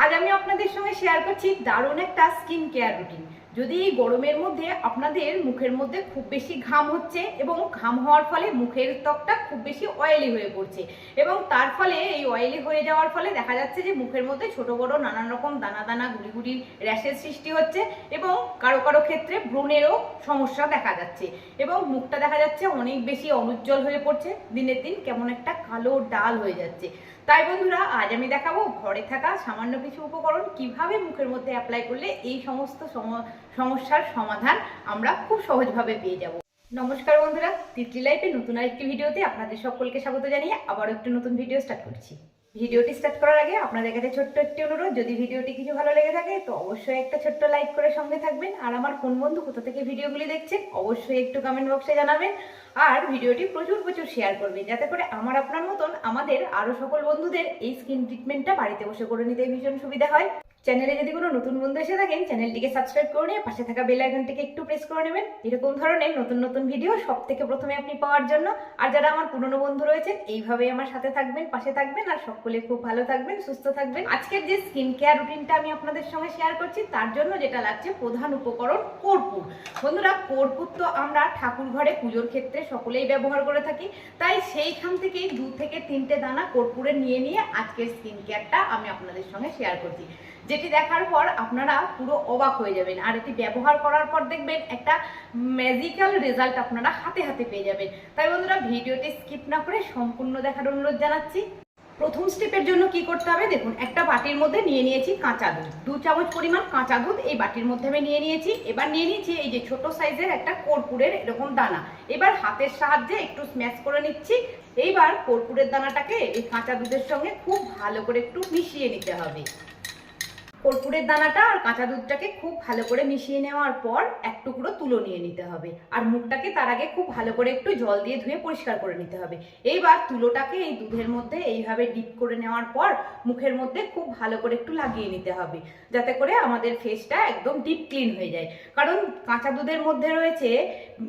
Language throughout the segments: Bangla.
আজ আমি আপনাদের সঙ্গে শেয়ার করছি দারুণ একটা স্কিন কেয়ার রুটিন যদি এই গরমের মধ্যে আপনাদের মুখের মধ্যে খুব বেশি ঘাম হচ্ছে এবং ঘাম হওয়ার ফলে মুখের ত্বকটা খুব বেশি অয়েলি হয়ে পড়ছে এবং তার ফলে এই অয়েলি হয়ে যাওয়ার ফলে দেখা যাচ্ছে যে মুখের মধ্যে ছোট বড় নানান রকম দানা দানা গুড়ি র্যাশের সৃষ্টি হচ্ছে এবং কারও কারও ক্ষেত্রে ব্রণেরও সমস্যা দেখা যাচ্ছে এবং মুখটা দেখা যাচ্ছে অনেক বেশি অনুজ্জ্বল হয়ে পড়ছে। দিনের দিন কেমন একটা কালো ডাল হয়ে যাচ্ছে। তাই বন্ধুরা, আজ আমি দেখাবো ঘরে থাকা সামান্য কিছু উপকরণ কীভাবে মুখের মধ্যে অ্যাপ্লাই করলে এই সমস্ত সম- সমস্যার সমাধান আমরা খুব সহজভাবে পেয়ে যাব। নমস্কার বন্ধুরা, তিতলি লাইফে নতুন আরেকটি ভিডিওতে আপনাদের সকলকে স্বাগত জানিয়ে আবার একটি নতুন ভিডিও স্টার্ট করছি। ভিডিওটি স্টার্ট করার আগে আপনাদের কাছে ছোট্ট একটি অনুরোধ, যদি ভিডিওটি কিছু ভালো লেগে থাকে, তো অবশ্যই একটা ছোট্ট লাইক করে সঙ্গে থাকবেন। আর আমার কোন বন্ধু কোথা থেকে ভিডিওগুলি দেখছেন অবশ্যই একটু কমেন্ট বক্সে জানাবেন। আর ভিডিওটি প্রচুর প্রচুর শেয়ার করবেন, যাতে করে আমার আপনার মতন আমাদের আরও সকল বন্ধুদের এই স্কিন ট্রিটমেন্টটা বাড়িতে বসে করে নিতে ভীষণ সুবিধা হয়। চ্যানেলে যদি কোনো নতুন বন্ধু এসে থাকেন, চ্যানেলটিকে সাবস্ক্রাইব করে নিয়ে পাশে থাকা বেল আইকনটিকে একটু প্রেস করে নেবেন। এরকম ধরনের নতুন নতুন ভিডিও সব থেকে প্রথমে আপনি পাওয়ার জন্য। আর যারা আমার পুরনো বন্ধু রয়েছেন, এইভাবেই আমার সাথে থাকবেন, পাশে থাকবেন, আর সকলে খুব ভালো থাকবেন, সুস্থ থাকবেন। আজকের যে স্কিন কেয়ার রুটিনটা আমি আপনাদের সঙ্গে শেয়ার করছি, তার জন্য যেটা লাগছে প্রধান উপকরণ, কর্পূর। বন্ধুরা, কর্পূর তো আমরা ঠাকুর ঘরে পুজোর ক্ষেত্রে সকলেই ব্যবহার করে থাকি। তাই সেইখান থেকেই দু থেকে তিনটে দানা কর্পূরের নিয়ে নিয়ে আজকের স্কিন কেয়ারটা আমি আপনাদের সঙ্গে শেয়ার করছি। যেটি দেখার পর আপনারা পুরো অবাক হয়ে যাবেন। আর এটি ব্যবহার করার পর দেখবেন একটা ম্যাজিক্যাল রেজাল্ট আপনারা হাতে হাতে পেয়ে যাবেন। তাই বন্ধুরা, ভিডিওটি স্কিপ না করে সম্পূর্ণ দেখার অনুরোধ জানাচ্ছি। প্রথম স্টেপের জন্য কি করতে হবে? দেখুন, একটা বাটির মধ্যে নিয়ে নিয়েছি কাঁচা দুধ। দু চামচ পরিমাণ কাঁচা দুধ এই বাটির মধ্যে আমি নিয়ে নিয়েছি। এবার নিয়ে নিয়েছি এই যে ছোট সাইজের একটা কর্পূরের এরকম দানা। এবার হাতের সাহায্যে একটু স্ম্যাশ করে নিচ্ছি। এইবার কর্পূরের দানাটাকে এই কাঁচা দুধের সঙ্গে খুব ভালো করে একটু মিশিয়ে নিতে হবে। কর্পূরের দানাটা আর কাঁচা দুধটাকে খুব ভালো করে মিশিয়ে নেওয়ার পর এক টুকরো তুলো নিয়ে নিতে হবে। আর মুখটাকে তার আগে খুব ভালো করে একটু জল দিয়ে ধুয়ে পরিষ্কার করে নিতে হবে। এইবার তুলোটাকে এই দুধের মধ্যে এইভাবে ডিপ করে নেওয়ার পর মুখের মধ্যে খুব ভালো করে একটু লাগিয়ে নিতে হবে। যাতে করে আমাদের ফেসটা একদম ডিপ ক্লিন হয়ে যায়। কারণ কাঁচা দুধের মধ্যে রয়েছে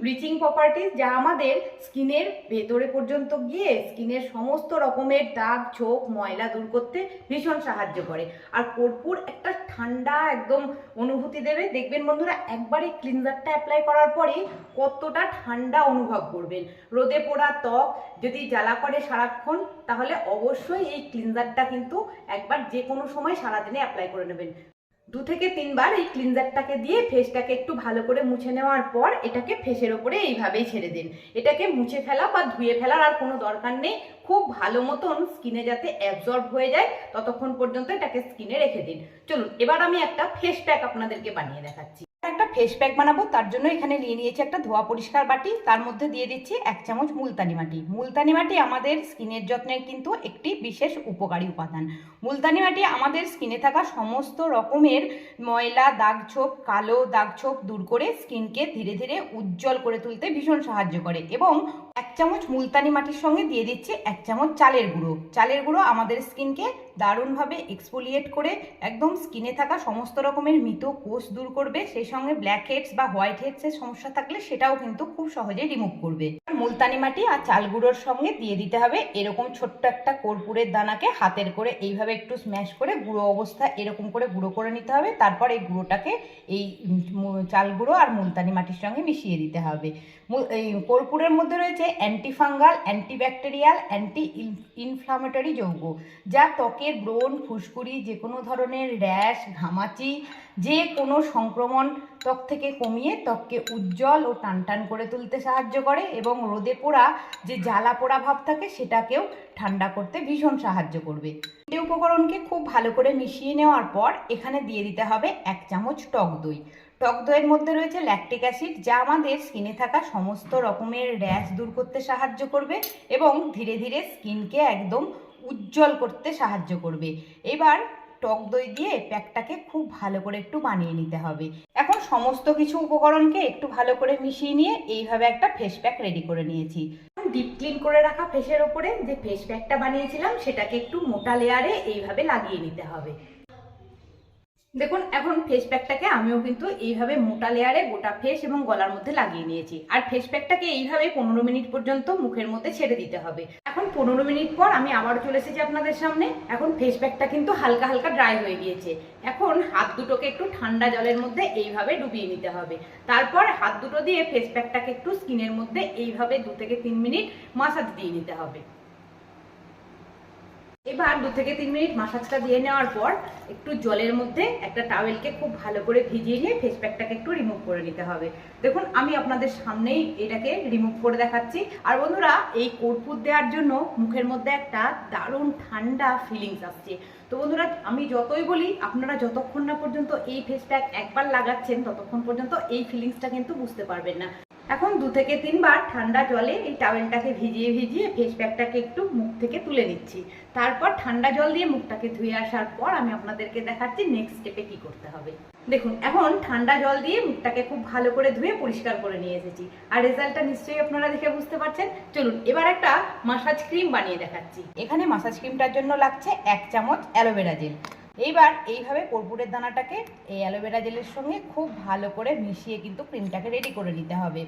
ব্লিচিং প্রপার্টিজ যা আমাদের স্কিনের ভেতরে পর্যন্ত গিয়ে স্কিনের সমস্ত রকমের দাগ, ছোপ, ময়লা দূর করতে ভীষণ সাহায্য করে। আর কর্পূর একটা ঠান্ডা একদম অনুভূতি দেবে। দেখবেন বন্ধুরা, একবারে ক্লিনজারটা অ্যাপ্লাই করার পরে কতটা ঠান্ডা অনুভব করবেন। রোদে পোড়া ত্বক যদি জ্বালা করে সারাক্ষণ, তাহলে অবশ্যই এই ক্লিনজারটা কিন্তু একবার যে কোনো সময় সারাদিনে অ্যাপ্লাই করে নেবেন। দু থেকে তিনবার এই ক্লিনজারটাকে দিয়ে ফেসটাকে একটু ভালো করে মুছে নেওয়ার পর এটাকে ফেসের ওপরে এইভাবেই ছেড়ে দিন। এটাকে মুছে ফেলা বা ধুয়ে ফেলার আর কোনো দরকার নেই। খুব ভালো মতন স্কিনে যাতে অ্যাবজর্ব হয়ে যায়, ততক্ষণ পর্যন্ত এটাকে স্কিনে রেখে দিন। চলুন, এবার আমি একটা ফেস প্যাক আপনাদেরকে বানিয়ে দেখাচ্ছি। ফেস প্যাক বানাবো, তার জন্য এখানে নিয়ে নিয়েছি একটা ধোয়া পরিষ্কার বাটি, তার মধ্যে দিয়ে দিচ্ছি এক চামচ মুলতানি মাটি। মুলতানি মাটি আমাদের স্কিনের যত্নের কিন্তু একটি বিশেষ উপকারী উপাদান। মুলতানি মাটি আমাদের স্কিনে থাকা সমস্ত রকমের ময়লা দাগ ছোপ কালো দাগ ছোপ দূর করে স্কিনকে ধীরে ধীরে উজ্জ্বল করে তুলতে ভীষণ সাহায্য করে এবং এক চামচ মুলতানি মাটির সঙ্গে দিয়ে দিচ্ছি এক চামচ চালের গুঁড়ো। চালের গুঁড়ো আমাদের স্কিনকে দারুণভাবে এক্সফোলিয়েট করে, একদম স্কিনে থাকা সমস্ত রকমের মৃত কোষ দূর করবে। সেই সঙ্গে ব্ল্যাক হেডস বা হোয়াইট হেডসের সমস্যা থাকলে সেটাও কিন্তু খুব সহজে রিমুভ করবে। মুলতানি মাটি আর চাল গুঁড়োর সঙ্গে দিয়ে দিতে হবে। এরকম ছোট্ট একটা কর্পূরের দানাকে হাতের করে এইভাবে একটু স্ম্যাশ করে গুঁড়ো অবস্থা এরকম করে গুঁড়ো করে নিতে হবে। তারপর এই গুঁড়োটাকে এই চাল গুঁড়ো আর মুলতানি মাটির সঙ্গে মিশিয়ে দিতে হবে। এই কর্পূরের মধ্যে রয়েছে অ্যান্টিফাঙ্গাল অ্যান্টিব্যাকটেরিয়াল অ্যান্টি ইনফ্লামেটরি যৌগ, যা ত্বকের ব্রণ ফুসকুড়ি যে কোনো ধরনের র্যাশ, ঘামাচি, যে কোনো সংক্রমণ ত্বক থেকে কমিয়ে ত্বককে উজ্জ্বল ও টানটান করে তুলতে সাহায্য করে এবং রোদে পোড়া যে জ্বালা পোড়া ভাব থাকে সেটাকেও ঠান্ডা করতে ভীষণ সাহায্য করবে। এই উপকরণকে খুব ভালো করে মিশিয়ে নেওয়ার পর এখানে দিয়ে দিতে হবে এক চামচ টক দই। টক দইয়ের মধ্যে রয়েছে ল্যাকটিক অ্যাসিড যা আমাদের স্কিনে থাকা সমস্ত রকমের র্যাশ দূর করতে সাহায্য করবে এবং ধীরে ধীরে স্কিনকে একদম উজ্জ্বল করতে সাহায্য করবে। এবার টক দই দিয়ে প্যাকটাকে খুব ভালো করে একটু বানিয়ে নিতে হবে। এখন সমস্ত কিছু উপকরণকে একটু ভালো করে মিশিয়ে নিয়ে এইভাবে একটা ফেস প্যাক রেডি করে নিয়েছি। ডিপ ক্লিন করে রাখা ফেসের ওপরে যে ফেস প্যাকটা বানিয়েছিলাম, সেটাকে একটু মোটা লেয়ারে এইভাবে লাগিয়ে নিতে হবে। দেখুন, এখন ফেস প্যাকটাকে আমিও কিন্তু এইভাবে মোটা লেয়ারে গোটা ফেস এবং গলার মধ্যে লাগিয়ে নিয়েছি। আর ফেস প্যাকটাকে এইভাবে পনেরো মিনিট পর্যন্ত মুখের মধ্যে ছেড়ে দিতে হবে। এখন পনেরো মিনিট পর আমি আবার চলে এসেছি আপনাদের সামনে। এখন ফেস প্যাকটা কিন্তু হালকা হালকা ড্রাই হয়ে গিয়েছে। এখন হাত দুটোকে একটু ঠান্ডা জলের মধ্যে এইভাবে ডুবিয়ে নিতে হবে। তারপর হাত দুটো দিয়ে ফেস প্যাকটাকে একটু স্কিনের মধ্যে এইভাবে দু থেকে তিন মিনিট মাসাজ দিয়ে নিতে হবে। এবার দু থেকে তিন মিনিট মাসাজটা দিয়ে নেওয়ার পর একটু জলের মধ্যে একটা টাওয়েলকে খুব ভালো করে ভিজিয়ে নিয়ে ফেস প্যাকটাকে একটু রিমুভ করে নিতে হবে। দেখুন, আমি আপনাদের সামনেই এটাকে রিমুভ করে দেখাচ্ছি। আর বন্ধুরা, এই কর্পূর দেওয়ার জন্য মুখের মধ্যে একটা দারুণ ঠান্ডা ফিলিংস আসছে। তো বন্ধুরা, আমি যতই বলি, আপনারা যতক্ষণ না পর্যন্ত এই ফেস প্যাক একবার লাগাচ্ছেন, ততক্ষণ পর্যন্ত এই ফিলিংসটা কিন্তু বুঝতে পারবেন না। এখন দু থেকে তিনবার ঠান্ডা জলে এই টাওয়েলটাকে ভিজিয়ে ভিজিয়ে ফেস প্যাকটাকে একটু মুখ থেকে তুলে নিচ্ছি। তারপর ঠান্ডা জল দিয়ে মুখটাকে ধুয়ে আসার পর আমি আপনাদেরকে দেখাচ্ছি নেক্সট স্টেপে কি করতে হবে। দেখুন, এখন ঠান্ডা জল দিয়ে মুখটাকে খুব ভালো করে ধুয়ে পরিষ্কার করে নিয়ে এসেছি। আর রেজাল্টটা নিশ্চয়ই আপনারা দেখে বুঝতে পারছেন। চলুন, এবার একটা মাসাজ ক্রিম বানিয়ে দেখাচ্ছি। এখানে মাসাজ ক্রিমটার জন্য লাগছে এক চামচ অ্যালোভেরা জেল এইবার এইভাবে কর্পূরের দানাটাকে এই অ্যালোভেরা জেলের সঙ্গে খুব ভালো করে মিশিয়ে কিন্তু ক্রিমটাকে রেডি করে নিতে হবে।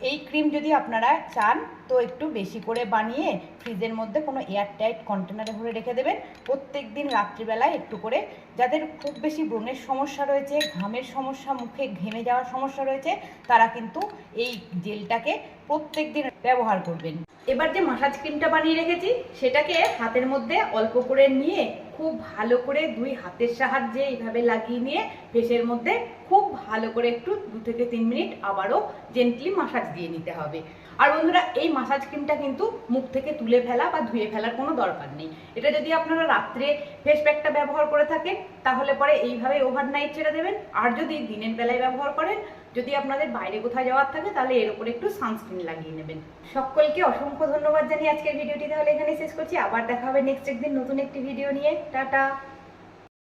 এই ক্রিম যদি আপনারা চান, তো একটু বেশি করে বানিয়ে ফ্রিজের মধ্যে কোনো এয়ারটাইট কন্টেনারে ভরে রেখে দেবেন। প্রত্যেক দিন রাত্রিবেলায় একটু করে। যাদের খুব বেশি ব্রণের সমস্যা রয়েছে, ঘামের সমস্যা, মুখে ঘেমে যাওয়ার সমস্যা রয়েছে, তারা কিন্তু এই জেলটাকে প্রত্যেক দিন ব্যবহার করবেন। এবার যে মাসাজ ক্রিমটা বানিয়ে রেখেছি, সেটাকে হাতের মধ্যে অল্প করে নিয়ে খুব ভালো করে দুই হাতের সাহায্যে এইভাবে লাগিয়ে নিয়ে ফেসের মধ্যে খুব ভালো করে একটু দু থেকে তিন মিনিট আবারও জেন্টলি মাসাজ দিয়ে নিতে হবে। আর বন্ধুরা, এই মাসাজ ক্রিমটা কিন্তু মুখ থেকে তুলে ফেলা বা ধুয়ে ফেলার কোনো দরকার নেই। এটা যদি আপনারা রাত্রে ফেস প্যাকটা ব্যবহার করে থাকেন, তাহলে পরে এইভাবে ওভারনাইট ছেড়ে দেবেন। আর যদি দিনের বেলায় ব্যবহার করেন যদি আপনাদের বাইরে কোথাও যাওয়ার থাকে, তাহলে এর উপরে একটু সানস্ক্রিন লাগিয়ে নেবেন। সকলকে অসংখ্য ধন্যবাদ জানিয়ে আজকের ভিডিওটি তাহলে এখানে শেষ করছি। আবার দেখা হবে নেক্সট একদিন নতুন একটি ভিডিও নিয়ে। টাটা!